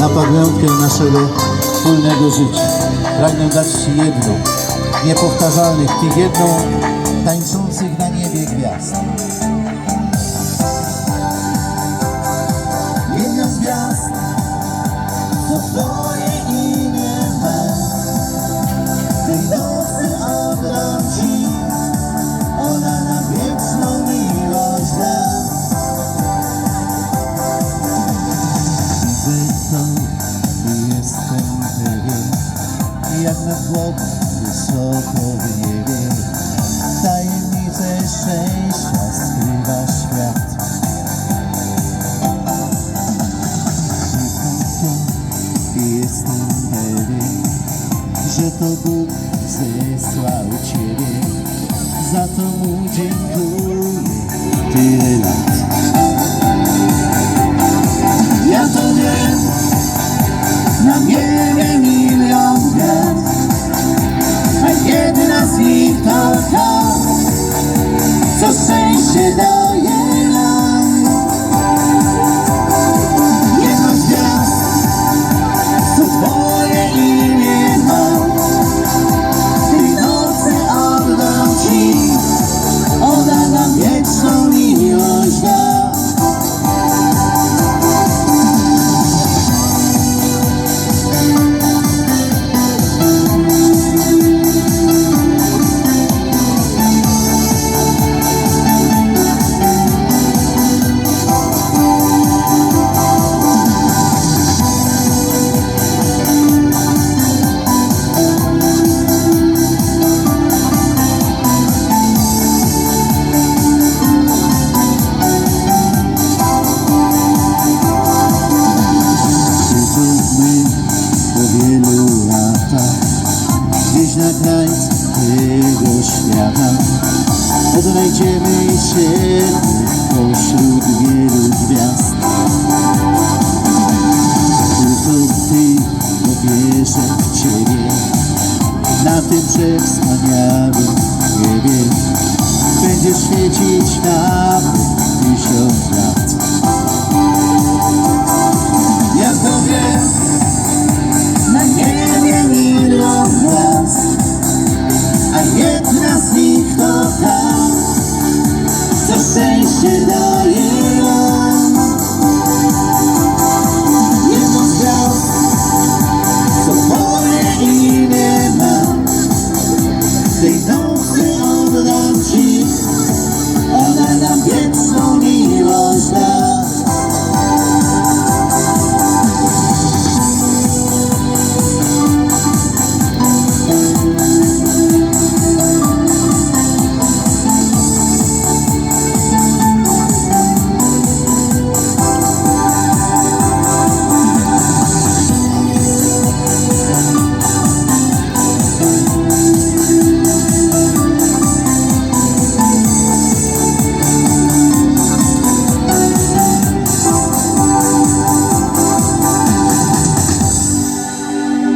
na pamiątkę naszego wspólnego życia. Pragnę dać Ci jedną, niepowtarzalnych, tych jedną tańczących na niebie gwiazd. Jak na głowę wysoko w niebie. Tajemnicę szczęścia skrywa świat. I jestem pewien, że to Bóg zesłał Ciebie. Za to Mu dziękuję tyle lat. Tego świata Odnajdziemy się pośród wielu gwiazd. Tylko Ty, bo wierzę w Ciebie Na tym przewspaniałym niebie. Będziesz świecić nam tysiąc sem se dar